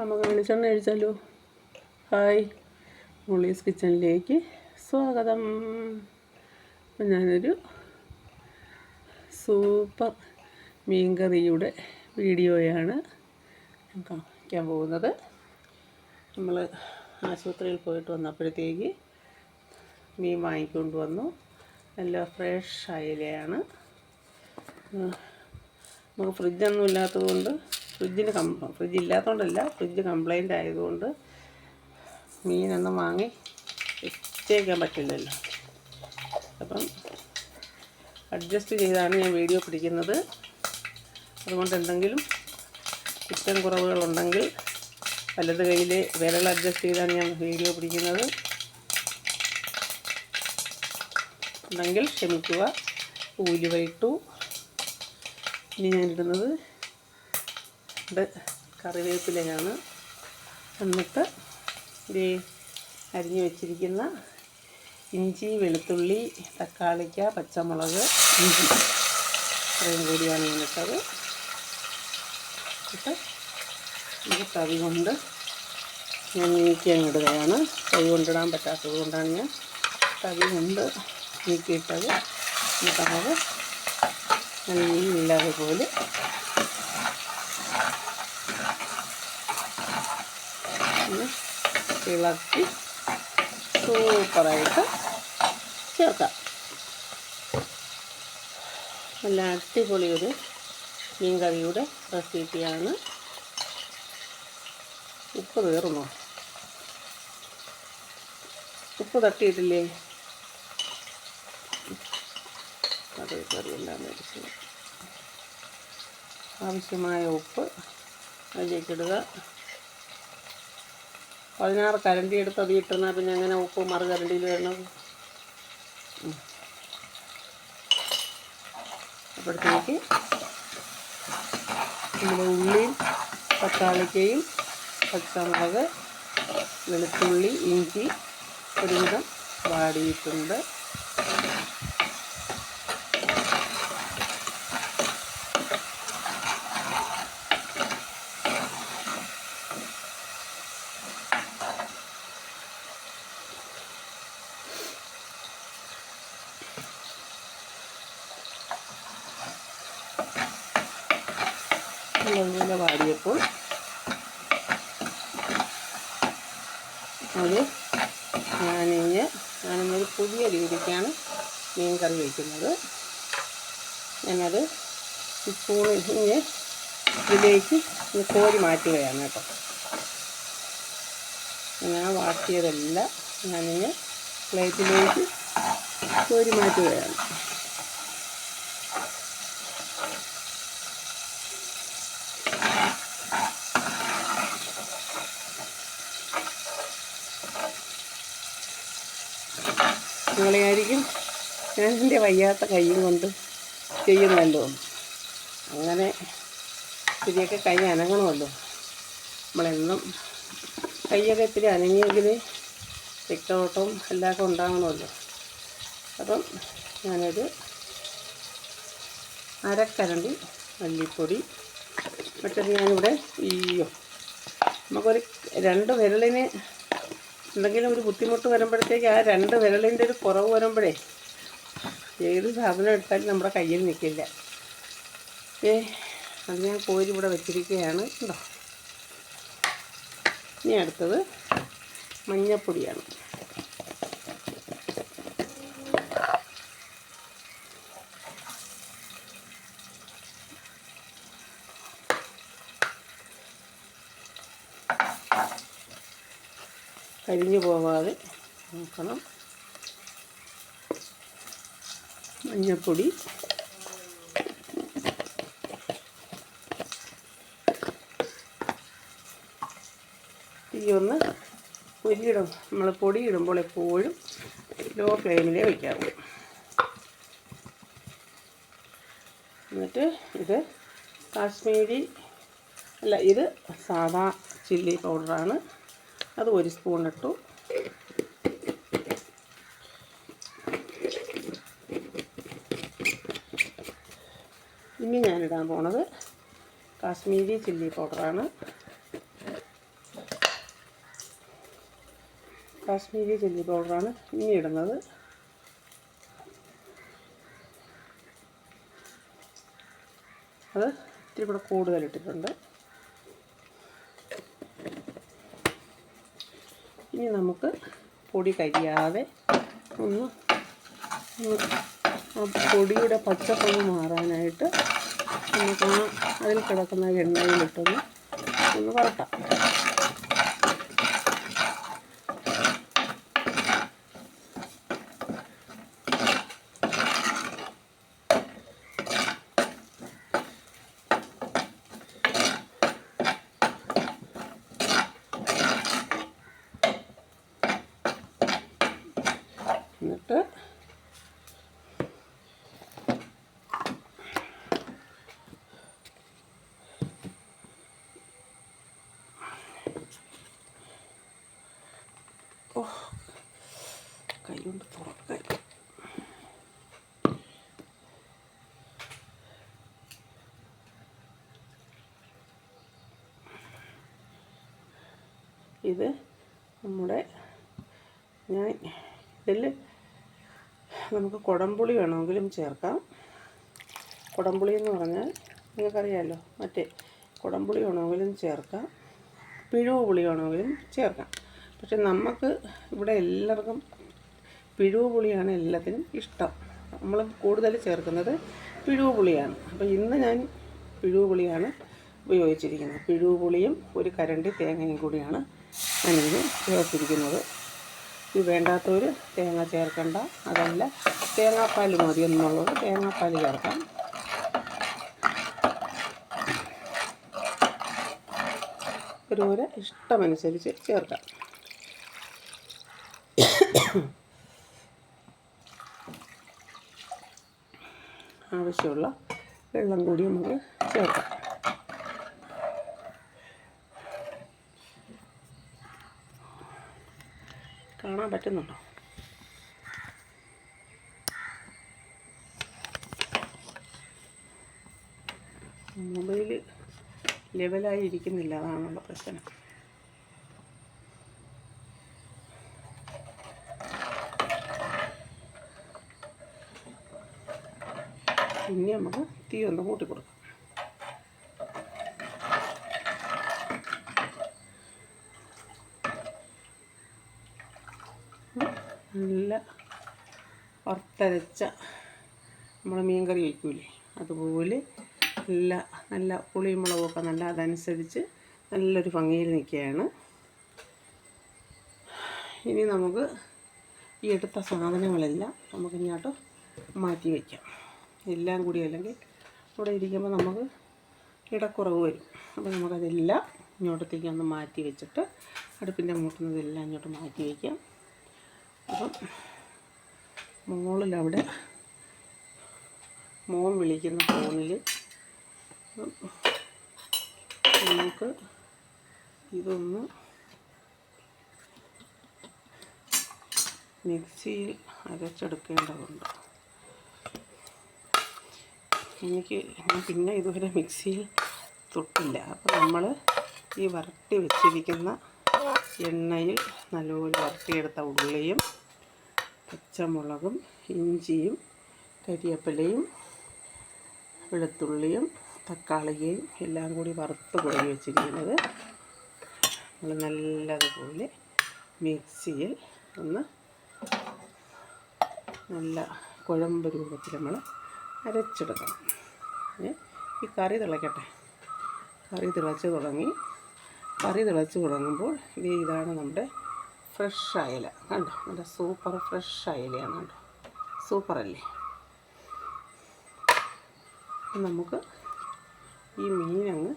നമുക്ക് വെളിച്ചെണ്ണ ഒഴിച്ചാലോ? ഹായ്. മുളീസ് കിച്ചണിലേക്ക് സ്വാഗതം. ഞാനൊരു സൂപ്പർ മീൻ കറിയുടെ വീഡിയോയാണ് കാണിക്കാൻ പോകുന്നത്. നമ്മൾ ആശുപത്രിയിൽ പോയിട്ട് വന്നപ്പോഴത്തേക്ക് മീൻ വാങ്ങിക്കൊണ്ട് വന്നു. നല്ല ഫ്രഷ് അയിലയാണ്. നമുക്ക് ഫ്രിഡ്ജൊന്നും ഇല്ലാത്തത് കൊണ്ട് ഫ്രിഡ്ജിന് കം ഫ്രിഡ്ജ് ഇല്ലാത്തതുകൊണ്ടല്ല ഫ്രിഡ്ജ് കംപ്ലൈന്റ് ആയതുകൊണ്ട് മീനൊന്നും വാങ്ങി വെച്ചേക്കാൻ പറ്റില്ലല്ലോ. അപ്പം അഡ്ജസ്റ്റ് ചെയ്താണ് ഞാൻ വീഡിയോ പിടിക്കുന്നത്. അതുകൊണ്ട് എന്തെങ്കിലും കുറ്റം കുറവുകളുണ്ടെങ്കിൽ വലത് കയ്യിൽ വിരൽ അഡ്ജസ്റ്റ് ചെയ്താണ് ഞാൻ വീഡിയോ പിടിക്കുന്നത്. ഉണ്ടെങ്കിൽ ക്ഷമിക്കുക. ഉലുവ വൈട്ടു. ഇനി ഞാൻ ഇടുന്നത് ഇത് കറിവേപ്പിലയാണ്. എന്നിട്ട് ഇത് അരിഞ്ഞു വെച്ചിരിക്കുന്ന ഇഞ്ചി വെളുത്തുള്ളി തക്കാളിക്ക പച്ചമുളക് ഇഞ്ചി. ഇത്രയും കൂടിയാണ് ഞാനിട്ടത് ഇട്ട് ഇത് തവി കൊണ്ട് ഞാൻ നീക്കി അങ്ങ് ഇടുകയാണ് കൈ കൊണ്ടിടാൻ പറ്റാത്തത് കൊണ്ടാണ് ഞാൻ തവി കൊണ്ട് നീക്കിയിട്ടത്. എന്നിട്ട് നമുക്ക് നല്ലതുപോലെ ഇളക്കി സൂപ്പറായിട്ട് ചേർക്കാം. നല്ല അടിപൊളി ഒരു മീൻ കറിയുടെ റെസിപ്പിയാണ്. ഉപ്പ് കയറുമോ ഉപ്പ് തട്ടിയിട്ടില്ലേ? അത് കറിയെല്ലാം മേടിച്ചു ആവശ്യമായ ഉപ്പ് അതിലേക്കിടുക പതിനാറ് കരണ്ടി എടുത്ത് അത് ഇട്ടുന്നാൽ പിന്നെ അങ്ങനെ ഉപ്പ് മറു കരണ്ടിയിൽ വരണത്. അപ്പോഴത്തേക്ക് നമ്മുടെ ഉള്ളിയും തക്കാളിക്കയും പച്ചമുളക് വെളുത്തുള്ളി ഇഞ്ചി ഒരുവിധം വാടിയിട്ടുണ്ട് നല്ലതുപോലെ വാടിയപ്പോൾ അത് ഞാനിഞ്ഞ് ഞാനിന്നൊരു പുതിയ രീതിക്കാണ് മീൻ കറി വയ്ക്കുന്നത് ഞാനത് സ്പൂണിൽ ഇഞ്ഞ് ഇതിലേക്ക് കോരി മാറ്റുകയാണ് കേട്ടോ. ഞാൻ വാട്ടിയതെല്ലാം ഞാനിഞ്ഞ് പ്ലേറ്റിലേക്ക് കോരി മാറ്റുകയാണ്. നിങ്ങളെയായിരിക്കും ഞാൻ എന്റെ വയ്യാത്ത കൈയും കൊണ്ട് ചെയ്യുന്നല്ലോ. അങ്ങനെ ഇത്തിരിയൊക്കെ കൈ അനങ്ങണമല്ലോ. നമ്മളെന്നും കൈയൊക്കെ ഇത്തിരി അനങ്ങിയെങ്കിൽ രക്തോട്ടവും എല്ലാവർക്കും ഉണ്ടാകണമല്ലോ. അപ്പം ഞാനൊരു അരക്കരണ്ടി മല്ലിപ്പൊടി മറ്റത് ഞാനിവിടെ ഈയോ നമുക്കൊരു രണ്ട് വിരലിന് എന്തെങ്കിലും ഒരു ബുദ്ധിമുട്ട് വരുമ്പോഴത്തേക്ക് ആ രണ്ട് വിരലിന്റെ ഒരു കുറവ് വരുമ്പോഴേ ഏത് സാധനം എടുത്താലും നമ്മുടെ കയ്യിൽ നിൽക്കില്ല. ഏ അത് ഞാൻ കോരി ഇവിടെ വെച്ചിരിക്കുകയാണ് ഉണ്ടോ ഇനി അടുത്തത് മഞ്ഞപ്പൊടിയാണ്. കരിഞ്ഞു പോവാതെ നോക്കണം. മഞ്ഞൾപ്പൊടി തീ ഒന്ന് പൊരിയിടും. നമ്മൾ പൊടി ഇടുമ്പോൾ എപ്പോഴും ലോ ഫ്ലെയിമിലേ വയ്ക്കാവൂ എന്നിട്ട് ഇത് കാശ്മീരി അല്ല ഇത് സാദാ ചില്ലി പൗഡറാണ്. അത് ഒരു സ്പൂൺ ഇട്ടു. ഇനി ഞാനിടാൻ പോണത് കാശ്മീരി ചില്ലി പൗഡറാണ്. കാശ്മീരി ചില്ലി പൗഡറാണ് ഇനി ഇടുന്നത്. അത് ഇത്തിരി കൂടെ കൂടുതലിട്ടിട്ടുണ്ട് ഇനി നമുക്ക് പൊടി കരിയാതെ ഒന്ന് ആ പൊടിയുടെ പച്ചപ്പൊന്ന് മാറാനായിട്ട് നമുക്ക് ആ അതിൽ കിടക്കുന്ന എണ്ണയിലിട്ടൊന്ന് ഒന്ന് വറക്കാം എന്നിട്ട് ഓ കൈ കൊണ്ട് തുറക്കാൻ ഇത് നമ്മുടെ ഞാൻ ഇതിൽ നമുക്ക് കുടംപുളി വേണമെങ്കിലും ചേർക്കാം. കുടംപുളി എന്ന് പറഞ്ഞാൽ നിങ്ങൾക്കറിയാമല്ലോ മറ്റേ കുടംപുളി വേണമെങ്കിലും ചേർക്കാം. പിഴുവ് പുളി വേണമെങ്കിലും ചേർക്കാം. പക്ഷെ നമുക്ക് ഇവിടെ എല്ലാവർക്കും പിഴുവ് പുളിയാണ് എല്ലാത്തിനും ഇഷ്ടം. നമ്മൾ കൂടുതൽ ചേർക്കുന്നത് പിഴുവ് പുളിയാണ്. അപ്പോൾ ഇന്ന് ഞാൻ പിഴുവ് പുളിയാണ് ഉപയോഗിച്ചിരിക്കുന്നത്. പിഴുവ് പുളിയും ഒരു കരണ്ടി തേങ്ങയും കൂടിയാണ് ഞാനിത് ചേർത്തിരിക്കുന്നത്. ഇത് വേണ്ടാത്തവർ തേങ്ങ ചേർക്കണ്ട. അതല്ല തേങ്ങാപ്പാൽ മതി എന്നുള്ളത് തേങ്ങാപ്പാൽ ചേർക്കാം. ഒരു ഇഷ്ടമനുസരിച്ച് ചേർക്കാം. ആവശ്യമുള്ള വെള്ളം കൂടി നമുക്ക് ചേർക്കാം. കാണാൻ പറ്റുന്നുണ്ടോ? മൊബൈൽ ലെവലായി ഇരിക്കുന്നില്ല അതാണുള്ള പ്രശ്നം. ഇനി നമുക്ക് തീ ഒന്ന് കൂട്ടി കൊടുക്കാം. നല്ല വറുത്തരച്ച നമ്മൾ മീൻ കറി വയ്ക്കൂലേ? അതുപോലെ നല്ല നല്ല പുളിയും മുളകൊക്കെ നല്ല അതനുസരിച്ച് നല്ലൊരു ഭംഗിയിൽ നിൽക്കുകയാണ്. ഇനി നമുക്ക് ഈ എടുത്ത സാധനങ്ങളെല്ലാം നമുക്ക് ഇങ്ങോട്ട് മാറ്റി വയ്ക്കാം. എല്ലാം കൂടി അല്ലെങ്കിൽ ഇവിടെ ഇരിക്കുമ്പോൾ നമുക്ക് ഇടക്കുറവ് വരും. അപ്പോൾ നമുക്കതെല്ലാം ഇങ്ങോട്ടത്തേക്ക് ഒന്ന് മാറ്റി വെച്ചിട്ട് അടുപ്പിന്റെ മൂട്ടുന്നതെല്ലാം ഇങ്ങോട്ട് മാറ്റി വയ്ക്കാം അപ്പം മോളിലവിടെ മോൻ വിളിക്കുന്ന ഫോണിൽ നമുക്ക് ഇതൊന്ന് മിക്സിയിൽ അരച്ചെടുക്കേണ്ടതുണ്ട്. എനിക്ക് പിന്നെ ഇതുവരെ മിക്സിയിൽ തൊട്ടില്ല. അപ്പോൾ നമ്മൾ ഈ വരട്ടി വെച്ചിരിക്കുന്ന എണ്ണയിൽ നല്ലപോലെ വരട്ടിയെടുത്ത ഉള്ളിയും പച്ചമുളകും ഇഞ്ചിയും കരിയേപ്പിലയും വെളുത്തുള്ളിയും തക്കാളിയും എല്ലാം കൂടി വറുത്ത് കുഴി വെച്ചിരിക്കുന്നത് നമ്മൾ നല്ലതുപോലെ മിക്സിയിൽ ഒന്ന് നല്ല കുഴമ്പ് രൂപത്തിൽ നമ്മൾ അരച്ചെടുക്കണം ഈ കറി തിളയ്ക്കട്ടെ കറി തിളച്ച് തുടങ്ങി. കറി തിളച്ച് തുടങ്ങുമ്പോൾ ഇത് ഇതാണ് നമ്മുടെ ഫ്രഷ് അയല. കണ്ടോ? നല്ല സൂപ്പർ ഫ്രഷ് അയലയാണ് കണ്ടോ? സൂപ്പറല്ലേ? അല്ലേ നമുക്ക് ഈ മീനങ്ങ്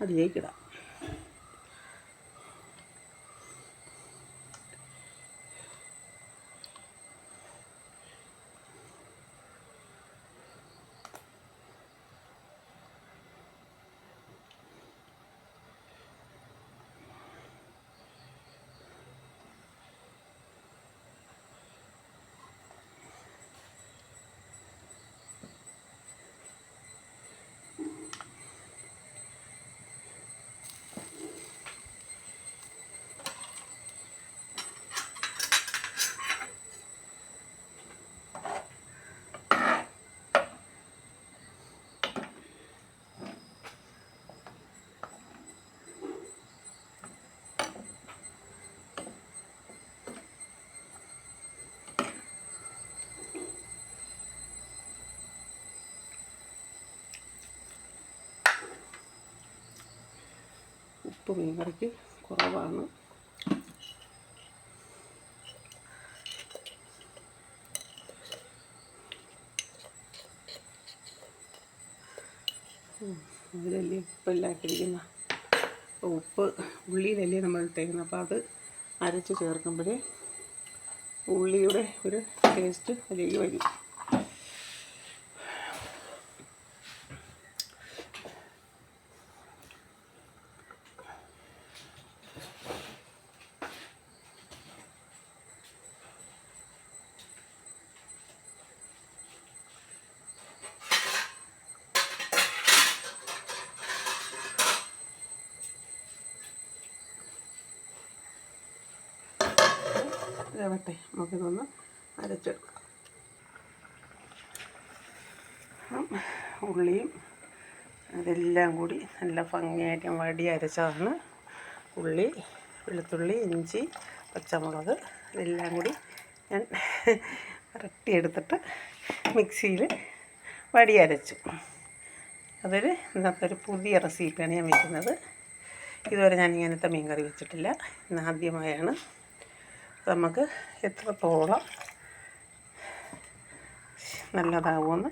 അതിലേക്കിടാം ഉപ്പ് മീൻകറിക്ക് കുറവാണ്. അതിലല്ലേ ഉപ്പെല്ലാക്കിയിരിക്കുന്ന ഉപ്പ് ഉള്ളിയിലല്ലേ നമ്മൾ ഇട്ടേക്കുന്നത്. അപ്പോൾ അത് അരച്ച് ചേർക്കുമ്പോഴേ ഉള്ളിയുടെ ഒരു ടേസ്റ്റ് അതിലേക്ക് വരും വേവട്ടെ നമുക്കിതൊന്ന് അരച്ചെടുക്കാം. ഉള്ളിയും അതെല്ലാം കൂടി നല്ല ഭംഗിയായിട്ട് ഞാൻ വടി അരച്ചതാണ്. ഉള്ളി വെളുത്തുള്ളി ഇഞ്ചി പച്ചമുളക് ഇതെല്ലാം കൂടി ഞാൻ വരട്ടി എടുത്തിട്ട് മിക്സിയിൽ വടി അരച്ചു. അതൊരു ഇന്നത്തെ ഒരു പുതിയ റെസിപ്പിയാണ് ഞാൻ വയ്ക്കുന്നത് ഇതുവരെ ഞാൻ ഇങ്ങനത്തെ മീൻ കറി വെച്ചിട്ടില്ല. ഇന്ന് ആദ്യമായാണ്. നമുക്ക് എത്രത്തോളം നല്ലതാവുമെന്ന്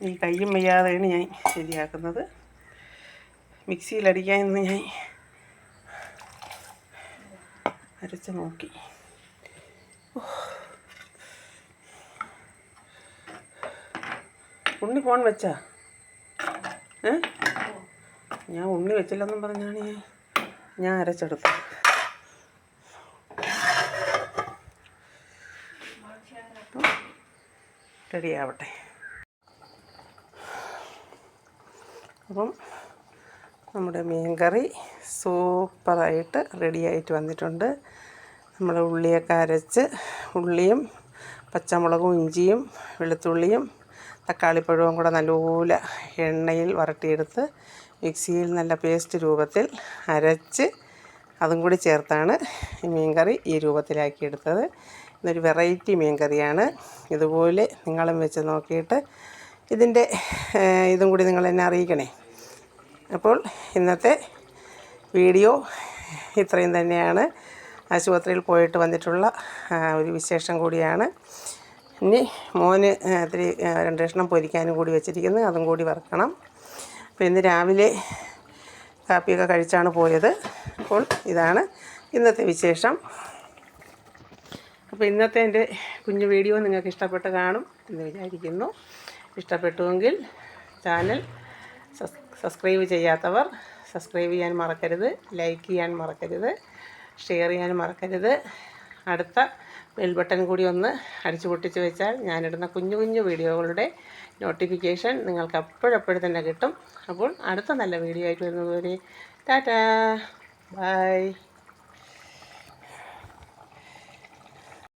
ഈ കയ്യും വയ്യാതെയാണ് ഞാൻ ശരിയാക്കുന്നത്. മിക്സിയിലടിക്കാൻ ഇന്ന് ഞാൻ അരച്ച് നോക്കി. ഉണ്ണി ഫോൺ വെച്ചാ? ഏ? ഞാൻ ഉണ്ണി വെച്ചില്ലെന്നും പറഞ്ഞാണ് ഞാൻ. ഞാൻ അരച്ചെടുത്തത്. റെഡി ആവട്ടെ അപ്പം നമ്മുടെ മീൻ കറി സൂപ്പറായിട്ട് റെഡിയായിട്ട് വന്നിട്ടുണ്ട്. നമ്മൾ ഉള്ളിയൊക്കെ അരച്ച് ഉള്ളിയും പച്ചമുളകും ഇഞ്ചിയും വെളുത്തുള്ളിയും തക്കാളിപ്പഴവും കൂടെ നല്ലപോലെ എണ്ണയിൽ വരട്ടിയെടുത്ത് മിക്സിയിൽ നല്ല പേസ്റ്റ് രൂപത്തിൽ അരച്ച് അതും കൂടി ചേർത്താണ് ഈ മീൻ കറി ഈ രൂപത്തിലാക്കിയെടുത്തത്. ഇതൊരു വെറൈറ്റി മീൻ കറിയാണ് ഇതുപോലെ നിങ്ങളും വെച്ച് നോക്കിയിട്ട് ഇതിന്റെ ഇതും കൂടി നിങ്ങൾ എന്നെ അറിയിക്കണേ. അപ്പോൾ ഇന്നത്തെ വീഡിയോ ഇത്രയും തന്നെയാണ്. ആശുപത്രിയിൽ പോയിട്ട് വന്നിട്ടുള്ള ഒരു വിശേഷം കൂടിയാണ്. ഇനി മോന് ഇത്തിരി രണ്ട് കഷ്ണം പൊരിക്കാനും കൂടി വെച്ചിരിക്കുന്നു. അതും കൂടി വറക്കണം. അപ്പോൾ ഇന്ന് രാവിലെ കാപ്പിയൊക്കെ കഴിച്ചാണ് പോയത്. അപ്പോൾ ഇതാണ് ഇന്നത്തെ വിശേഷം. അപ്പോൾ ഇന്നത്തെ എന്റെ കുഞ്ഞു വീഡിയോ നിങ്ങൾക്ക് ഇഷ്ടപ്പെട്ട് കാണും എന്ന് വിചാരിക്കുന്നു. ഇഷ്ടപ്പെട്ടുവെങ്കിൽ ചാനൽ സബ്സ്ക്രൈബ് ചെയ്യാത്തവർ സബ്സ്ക്രൈബ് ചെയ്യാൻ മറക്കരുത് ലൈക്ക് ചെയ്യാൻ മറക്കരുത് ഷെയർ ചെയ്യാൻ മറക്കരുത്. അടുത്ത ബെൽ ബട്ടൺ കൂടി ഒന്ന് അടിച്ചു പൊട്ടിച്ച് വെച്ചാൽ ഞാനിടുന്ന കുഞ്ഞു കുഞ്ഞു വീഡിയോകളുടെ നോട്ടിഫിക്കേഷൻ നിങ്ങൾക്ക് അപ്പോഴപ്പോഴും തന്നെ കിട്ടും. അപ്പോൾ അടുത്ത നല്ല വീഡിയോ ആയിട്ട് വരുന്നതുവരെ ടാറ്റാ ബൈ.